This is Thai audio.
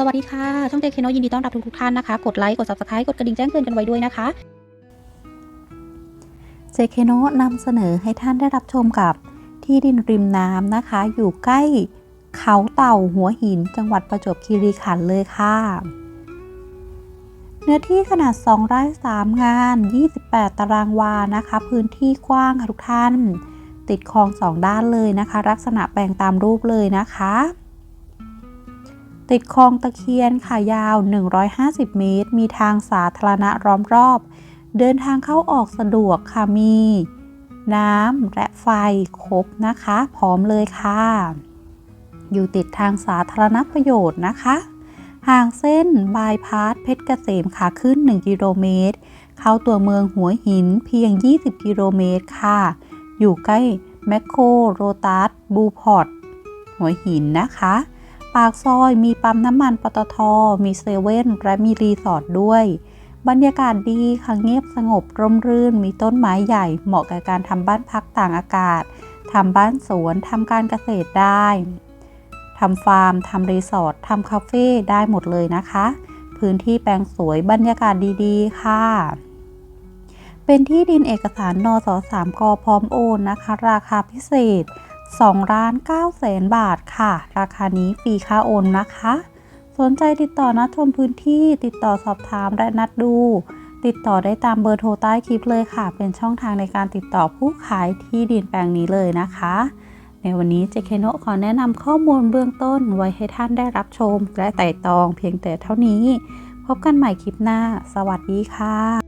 สวัสดีค่ะ ช่องเจคเคโนยินดีต้อนรับทุกทุกท่านนะคะ กดไลค์ กด subscribe กดกระดิ่งแจ้งเตือนกันไว้ด้วยนะคะ เจคเคโนะนำเสนอให้ท่านได้รับชมกับที่ดินริมน้ำนะคะ อยู่ใกล้เขาเต่าหัวหิน จังหวัดประจวบคีรีขันธ์เลยค่ะ เนื้อที่ขนาด2ไร่3งาน 28 ตารางวานะคะ พื้นที่กว้างค่ะทุกท่าน ติดคลองสองด้านเลยนะคะ ลักษณะแปลงตามรูปเลยนะคะ ติดคลองตะเคียนค่ะยาว 150 เมตร มีทางสาธารณะล้อมรอบ เดินทางเข้าออกสะดวกค่ะมี น้ำและไฟครบนะคะ พร้อมเลยค่ะ อยู่ติดทางสาธารณประโยชน์นะคะห่างเส้นบายพาสเพชรเกษมขาขึ้น 1 กิโลเมตร เข้าตัวเมืองหัวหินเพียง 20 กิโลเมตรค่ะ อยู่ใกล้แมคโครโรตัสบูพอร์ตหัวหินนะคะากซอยมีปั๊มน้ำมันปตท มีเซเว่นและมีรีสอร์ทด้วย บรรยากาศดีค่ะเงียบสงบร่มรื่น มีต้นไม้ใหญ่ เหมาะกับการทำบ้านพักต่างอากาศทำบ้านสวนทำการเกษตรได้ทำฟาร์มทำรีสอร์ททำคาเฟ่ได้หมดเลยนะคะ พื้นที่แปลงสวยบรรยากาศดีๆ ค่ะ เป็นที่ดินเอกสารนส3กพร้อมโอนนะคะ ราคาพิเศษ 2ล้าน9แสนบาทค่ะ ราคานี้ฟรีค่าโอนนะคะ สนใจติดต่อนัดชมพื้นที่ ติดต่อสอบถามและนัดดู ติดต่อได้ตามเบอร์โทรใต้คลิปเลยค่ะ เป็นช่องทางในการติดต่อผู้ขายที่ดินแปลงนี้เลยนะคะ ในวันนี้เจเคโนขอแนะนำข้อมูลเบื้องต้นไว้ให้ท่านได้รับชม และไต่ตองเพียงแต่เท่านี้ พบกันใหม่คลิปหน้า สวัสดีค่ะ